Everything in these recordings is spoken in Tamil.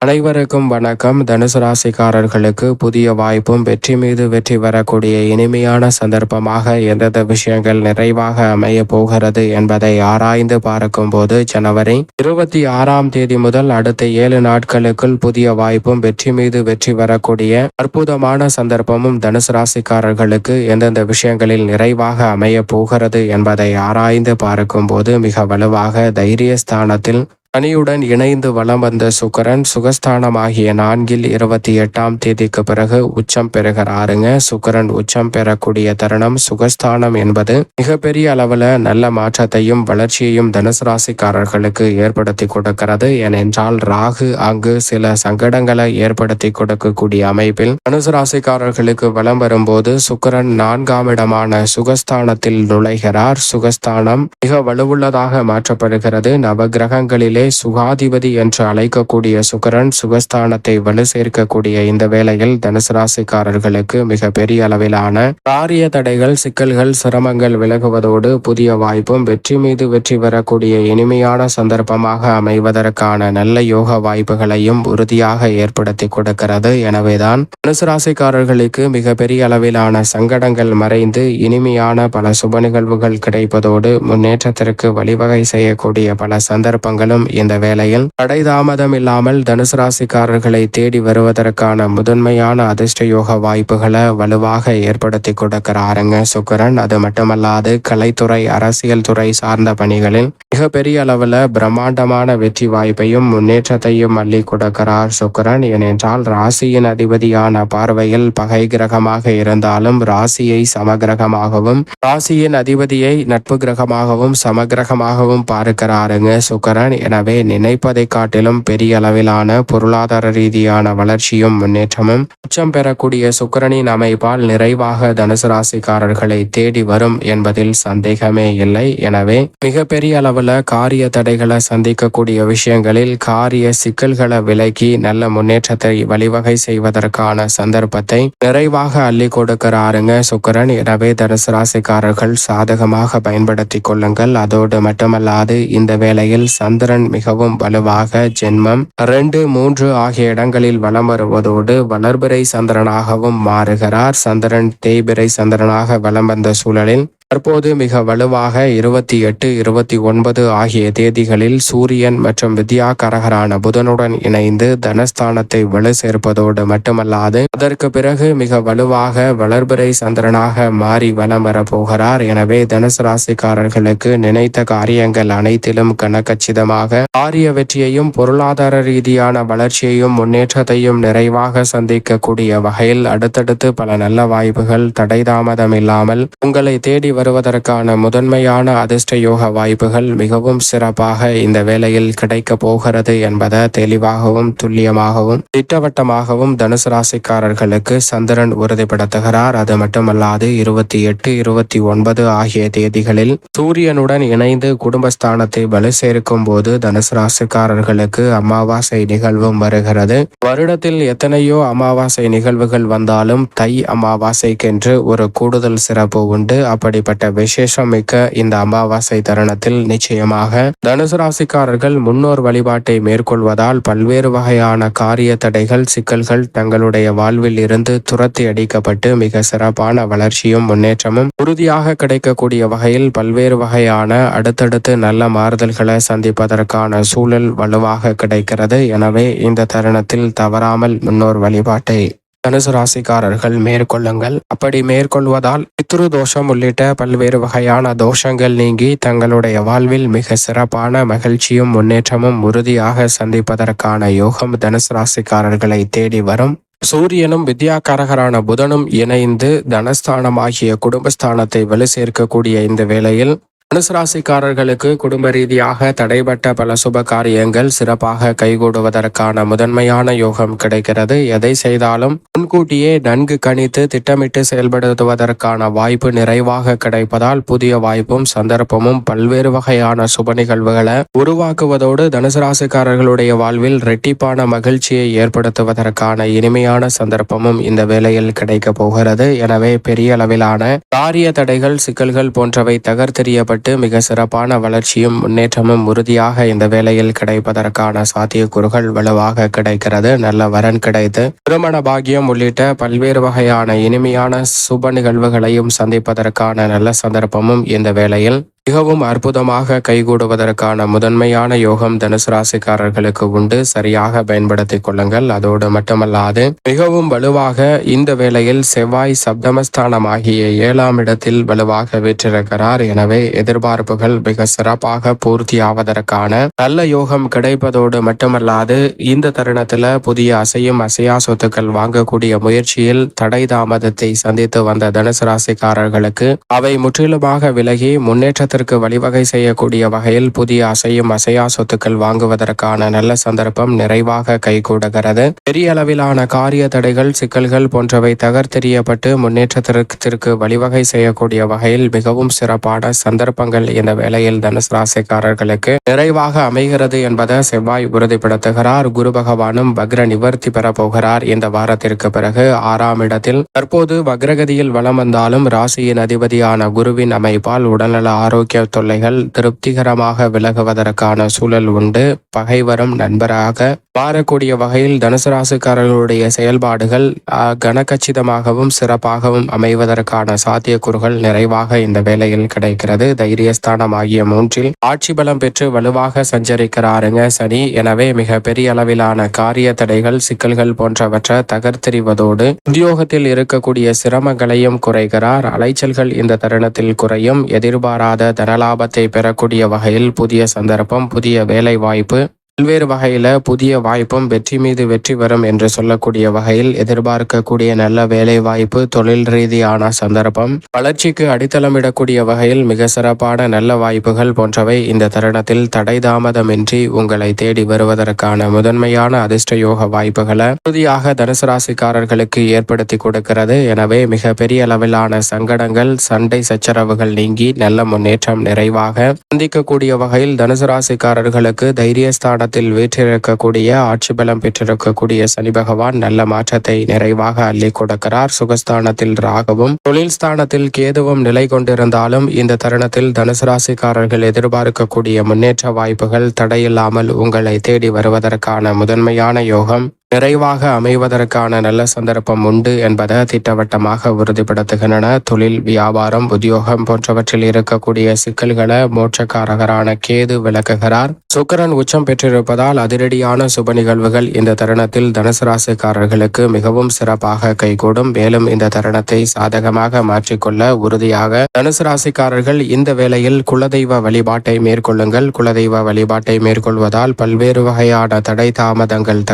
அனைவருக்கும் வணக்கம். தனுசு ராசிக்காரர்களுக்கு புதிய வாய்ப்பும் வெற்றி மீது வெற்றி வரக்கூடிய இனிமையான சந்தர்ப்பமாக எந்தெந்த விஷயங்கள் நிறைவாக அமைய போகிறது என்பதை ஆராய்ந்து பார்க்கும் போது ஜனவரி இருபத்தி ஆறாம் தேதி முதல் அடுத்த ஏழு நாட்களுக்குள் புதிய வாய்ப்பும் வெற்றி மீது வெற்றி வரக்கூடிய அற்புதமான சந்தர்ப்பமும் தனுசு ராசிக்காரர்களுக்கு எந்தெந்த விஷயங்களில் நிறைவாக அமைய போகிறது என்பதை ஆராய்ந்து பார்க்கும் போது மிக வலுவாக தைரியஸ்தானத்தில் சனியுடன் இணைந்து வலம் வந்த சுக்கரன் சுகஸ்தானமாகிய நான்கில் இருபத்தி எட்டாம் தேதிக்கு பிறகு உச்சம் பெறுகிறாருங்க. சுக்கரன் உச்சம் பெறக்கூடிய தருணம் சுகஸ்தானம் என்பது மிகப்பெரிய அளவுல நல்ல மாற்றத்தையும் வளர்ச்சியையும் தனுசு ராசிக்காரர்களுக்கு ஏற்படுத்தி கொடுக்கிறது. ஏனென்றால் ராகு அங்கு சில சங்கடங்களை ஏற்படுத்தி கொடுக்கக்கூடிய அமைப்பில் தனுசு ராசிக்காரர்களுக்கு வலம் வரும்போது சுக்கரன் நான்காம் இடமான சுகஸ்தானத்தில் நுழைகிறார். சுகஸ்தானம் மிக வலுவுள்ளதாக மாற்றப்படுகிறது. நவகிரகங்களிலே சுகாதிபதி என்று அழைக்கக்கூடிய சுக்கரன் சுகஸ்தானத்தை வலு சேர்க்கக்கூடிய இந்த வேளையில் தனுசு ராசிக்காரர்களுக்கு மிக பெரிய அளவிலான காரிய தடைகள் சிக்கல்கள் சிரமங்கள் விலகுவதோடு புதிய வாய்ப்பும் வெற்றி மீது வெற்றி பெறக்கூடிய இனிமையான சந்தர்ப்பமாக அமைவதற்கான நல்ல யோக வாய்ப்புகளையும் உறுதியாக ஏற்படுத்தி கொடுக்கிறது. எனவேதான் தனுசு ராசிக்காரர்களுக்கு மிக பெரிய அளவிலான சங்கடங்கள் மறைந்து இனிமையான பல சுப நிகழ்வுகள் கிடைப்பதோடு முன்னேற்றத்திற்கு வழிவகை செய்யக்கூடிய பல சந்தர்ப்பங்களும் இந்த வேளையில் தடை தாமதம் இல்லாமல் தனுசு ராசிக்காரர்களை தேடி வருவதற்கான முதன்மையான அதிர்ஷ்ட யோக வாய்ப்புகளை வலுவாக ஏற்படுத்தி கொடுக்கிறாருங்க சுக்கரன். அது மட்டுமல்லாது கலைத்துறை அரசியல் துறை சார்ந்த பணிகளில் மிகப்பெரிய அளவுல பிரம்மாண்டமான வெற்றி வாய்ப்பையும் முன்னேற்றத்தையும் அள்ளி கொடுக்கிறார் சுக்கரன். ஏனென்றால் ராசியின் அதிபதியான பார்வையில் பகை கிரகமாக இருந்தாலும் ராசியை சமகிரகமாகவும் ராசியின் அதிபதியை நட்பு கிரகமாகவும் சமகிரகமாகவும் பார்க்கிறாருங்க சுக்கரன். என எனவே நினைப்பதை காட்டிலும் பெரிய அளவிலான பொருளாதார ரீதியான வளர்ச்சியும் முன்னேற்றமும் உச்சம் பெறக்கூடிய சுக்கரனின் அமைப்பால் நிறைவாக தனுசு ராசிக்காரர்களை தேடி வரும் என்பதில் சந்தேகமே இல்லை. எனவே மிகப்பெரிய அளவுல காரிய தடைகளை சந்திக்கக்கூடிய விஷயங்களில் காரிய சிக்கல்களை விலக்கி நல்ல முன்னேற்றத்தை வழிவகை செய்வதற்கான சந்தர்ப்பத்தை நிறைவாக அள்ளி கொடுக்கிறாருங்க சுக்கரன். எனவே தனுசு ராசிக்காரர்கள் சாதகமாக பயன்படுத்தி கொள்ளுங்கள். அதோடு மட்டுமல்லாது இந்த வேளையில் சந்திரன் மிகவும் வலுவாக ஜென்மம். ரெண்டு மூன்று ஆகிய இடங்களில் வலம் வருவதோடு வளர்பிறை சந்திரனாகவும் மாறுகிறார். சந்திரன் தேய்பிறை சந்திரனாக வலம் வந்த சூழலில் தற்போது மிக வலுவாக இருபத்தி எட்டு இருபத்தி ஒன்பது ஆகிய தேதிகளில் சூரியன் மற்றும் வித்யாகரகரான புதனுடன் இணைந்து தனஸ்தானத்தை வலு சேர்ப்பதோடு மட்டுமல்லாது அதற்கு பிறகு மிக வலுவாக வளர்பிறை சந்திரனாக மாறி வலம் வரப்போகிறார். எனவே தனுசு ராசிக்காரர்களுக்கு நினைத்த காரியங்கள் அனைத்திலும் கனக்கச்சிதமாக ஆரிய வெற்றியையும் பொருளாதார ரீதியான வளர்ச்சியையும் முன்னேற்றத்தையும் நிறைவாக சந்திக்கக்கூடிய வகையில் அடுத்தடுத்து பல நல்ல வாய்ப்புகள் தடைதாமதம் இல்லாமல் உங்களை தேடி வருவதற்கான முதன்மையான அதிர்ஷ்ட யோக வாய்ப்புகள் மிகவும் சிறப்பாக இந்த வேளையில் கிடைக்க போகிறது என்பதை தெளிவாகவும் துல்லியமாகவும் திட்டவட்டமாகவும் தனுசு ராசிக்காரர்களுக்கு சந்திரன் உறுதிப்படுத்துகிறார். அது மட்டுமல்லாது இருபத்தி எட்டு இருபத்தி ஒன்பது ஆகிய தேதிகளில் சூரியனுடன் இணைந்து குடும்பஸ்தானத்தை வலு சேர்க்கும் போது தனுசு ராசிக்காரர்களுக்கு அமாவாசை நிகழ்வும் வருகிறது. வருடத்தில் எத்தனையோ அமாவாசை நிகழ்வுகள் வந்தாலும் தை அமாவாசைக்கென்று ஒரு கூடுதல் சிறப்பு உண்டு. அப்படிப்பட்ட விசேஷம் மிக்க இந்த அமாவாசை தருணத்தில் நிச்சயமாக தனுசு ராசிக்காரர்கள் முன்னோர் வழிபாட்டை மேற்கொள்வதால் பல்வேறு வகையான காரிய தடைகள் சிக்கல்கள் தங்களுடைய வாழ்வில் இருந்து துரத்தி அடிக்கப்பட்டு மிக சிறப்பான வளர்ச்சியும் முன்னேற்றமும் உறுதியாக கிடைக்கக்கூடிய வகையில் பல்வேறு வகையான அடுத்தடுத்து நல்ல மாறுதல்களை சந்திப்பதற்கான சூழல் வலுவாக கிடைக்கிறது. எனவே இந்த தருணத்தில் தவறாமல் முன்னோர் வழிபாட்டை தனுசு ராசிக்காரர்கள் மேற்கொள்ளுங்கள். அப்படி மேற்கொள்வதால் பித்ரு தோஷம் உள்ளிட்ட பல்வேறு வகையான தோஷங்கள் நீங்கி தங்களுடைய வாழ்வில் மிக சிறப்பான மகிழ்ச்சியும் முன்னேற்றமும் உறுதியாக சந்திப்பதற்கான யோகம் தனுசு ராசிக்காரர்களை தேடி வரும். சூரியனும் வித்யாகாரகரான புதனும் இணைந்து தனஸ்தானமாகிய குடும்பஸ்தானத்தை வலு சேர்க்கக்கூடிய இந்த வேளையில் தனுசராசிக்காரர்களுக்கு குடும்ப ரீதியாக தடைபட்ட பல சுப காரியங்கள் சிறப்பாக கைகூடுவதற்கான முதன்மையான யோகம் கிடைக்கிறது. எதை செய்தாலும் முன்கூட்டியே நன்கு கணித்து திட்டமிட்டு செயல்படுத்துவதற்கான வாய்ப்பு நிறைவாக கிடைப்பதால் புதிய வாய்ப்பும் சந்தர்ப்பமும் பல்வேறு வகையான சுப நிகழ்வுகளை உருவாக்குவதோடு தனுசு ராசிக்காரர்களுடைய வாழ்வில் ரெட்டிப்பான மகிழ்ச்சியை ஏற்படுத்துவதற்கான இனிமையான சந்தர்ப்பமும் இந்த வேளையில் கிடைக்க போகிறது. எனவே பெரிய அளவிலான காரிய தடைகள் சிக்கல்கள் போன்றவை தகர்த்தெறியப்பட்டு ஏற்பட்டு மிக சிறப்பான வளர்ச்சியும் முன்னேற்றமும் உறுதியாக இந்த வேலையில் கிடைப்பதற்கான சாத்தியக்கூறுகள் வலுவாக கிடைக்கிறது. நல்ல வரன் கிடைத்து திருமண பாகியம் உள்ளிட்ட பல்வேறு வகையான இனிமையான சுப நிகழ்வுகளையும் சந்திப்பதற்கான நல்ல சந்தர்ப்பமும் இந்த வேளையில் மிகவும் அற்புதமாக கைகூடுவதற்கான முதன்மையான யோகம் தனுசு ராசிக்காரர்களுக்கு உண்டு. சரியாக பயன்படுத்திக் கொள்ளுங்கள். அதோடு மட்டுமல்லாது மிகவும் வலுவாக இந்த வேளையில் செவ்வாய் சப்தமஸ்தானம் ஆகிய ஏழாம் இடத்தில் வலுவாக வீற்றிருக்கிறார். எனவே எதிர்பார்ப்புகள் மிக சிறப்பாக பூர்த்தியாவதற்கான நல்ல யோகம் கிடைப்பதோடு மட்டுமல்லாது இந்த தருணத்துல புதிய அசையும் அசையா சொத்துக்கள் வாங்கக்கூடிய முயற்சியில் தடை தாமதத்தை சந்தித்து வந்த தனுசு ராசிக்காரர்களுக்கு அவை முற்றிலுமாக விலகி முன்னேற்ற முன்னேற்றத்திற்கு வழிவகை செய்யக்கூடிய வகையில் புதிய அசையும் அசையா சொத்துக்கள் வாங்குவதற்கான நல்ல சந்தர்ப்பம் நிறைவாக கைகூடுகிறது. பெரிய அளவிலான காரிய தடைகள் சிக்கல்கள் போன்றவை தகர்த்தெறியப்பட்டு முன்னேற்றத்திற்கு வழிவகை செய்யக்கூடிய வகையில் மிகவும் சிறப்பான சந்தர்ப்பங்கள் இந்த வேளையில் தனுசு ராசிக்காரர்களுக்கு நிறைவாக அமைகிறது என்பதை செவ்வாய் உறுதிப்படுத்துகிறார். குரு பகவானும் வக்ர நிவர்த்தி பெற போகிறார். இந்த வாரத்திற்கு பிறகு ஆறாம் இடத்தில் தற்போது வக்ரகதியில் வலம் வந்தாலும் ராசியின் அதிபதியான குருவின் அமைப்பால் உடல்நல ஆரோக்கிய ஆரோக்கிய தொல்லைகள் திருப்திகரமாக விலகுவதற்கான சூழல் உண்டு. பகைவரும் நண்பராக மாறக்கூடிய வகையில் தனுசு ராசிக்காரர்களுடைய செயல்பாடுகள் அஹ், கனகச்சிதமாகவும் சிறப்பாகவும் அமைவதற்கான சாத்தியக்கூறுகள் நிறைவாக இந்த வேளையில் கிடைக்கிறது. தைரியஸ்தானம் ஆகிய மூன்றில் ஆட்சி பலம் பெற்று வலுவாக சஞ்சரிக்கிறாருங்க சனி. எனவே மிக பெரிய அளவிலான காரிய தடைகள் சிக்கல்கள் போன்றவற்றை தகர்த்தெறிவதோடு உத்தியோகத்தில் இருக்கக்கூடிய சிரமங்களையும் குறைகிறார் அலைச்சல்கள் இந்த தருணத்தில் குறையும். எதிர்பாராத தனலாபத்தை பெறக்கூடிய வகையில் புதிய சந்தர்ப்பம் புதிய வேலை வாய்ப்பு பல்வேறு வகையில் புதிய வாய்ப்பும் வெற்றி மீது வெற்றி வரும் என்று சொல்லக்கூடிய வகையில் எதிர்பார்க்கக்கூடிய நல்ல வேலை வாய்ப்பு தொழில் ரீதியான சந்தர்ப்பம் வளர்ச்சிக்கு அடித்தளமிடக்கூடிய வகையில் மிக சிறப்பான நல்ல வாய்ப்புகள் போன்றவை இந்த தருணத்தில் தடை தாமதமின்றி உங்களை தேடி வருவதற்கான முதன்மையான அதிர்ஷ்ட யோக வாய்ப்புகளை உறுதியாக தனுசு ராசிக்காரர்களுக்கு ஏற்படுத்தி கொடுக்கிறது. எனவே மிக பெரிய அளவிலான சங்கடங்கள் சண்டை சச்சரவுகள் நீங்கி நல்ல முன்னேற்றம் நிறைவாக சந்திக்கக்கூடிய வகையில் தனுசு ராசிக்காரர்களுக்கு தைரியஸ்தான தைரியஸ்தானத்தில் வீற்றிருக்கக்கூடிய ஆட்சி பலம் பெற்றிருக்கக்கூடிய சனி பகவான் நல்ல மாற்றத்தை நிறைவாக அள்ளி கொடுக்கிறார். சுகஸ்தானத்தில் ராகவும் தொழில் ஸ்தானத்தில் கேதுவும் நிலை கொண்டிருந்தாலும் இந்த தருணத்தில் தனுசு ராசிக்காரர்கள் எதிர்பார்க்கக்கூடிய முன்னேற்ற வாய்ப்புகள் தடையில்லாமல் உங்களை தேடி வருவதற்கான முதன்மையான யோகம் நிறைவாக அமைவதற்கான நல்ல சந்தர்ப்பம் உண்டு என்பதை திட்டவட்டமாக உறுதிப்படுத்துகின்றன. தொழில் வியாபாரம் உத்தியோகம் போன்றவற்றில் இருக்கக்கூடிய சிக்கல்களை மோட்சக்காரகரான கேது விளக்குகிறார். சுக்கிரன் உச்சம் பெற்றிருப்பதால் அதிரடியான சுப நிகழ்வுகள் இந்த தருணத்தில் தனுசு ராசிக்காரர்களுக்கு மிகவும் சிறப்பாக கைகூடும். மேலும் இந்த தருணத்தை சாதகமாக மாற்றிக்கொள்ள உறுதியாக தனுசு ராசிக்காரர்கள் இந்த வேளையில் குலதெய்வ வழிபாட்டை மேற்கொள்ளுங்கள். குலதெய்வ வழிபாட்டை மேற்கொள்வதால் பல்வேறு வகையான தடை தாமதங்கள்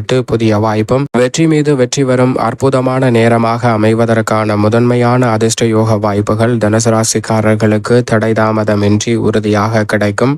ஏற்பட்டு புதிய வாய்ப்பும் வெற்றி மீது வெற்றி வரும் அற்புதமான நேரமாக அமைவதற்கான முதன்மையான அதிர்ஷ்ட யோக வாய்ப்புகள் தனுசு ராசிக்காரர்களுக்கு தடை தாமதமின்றி உறுதியாக கிடைக்கும்.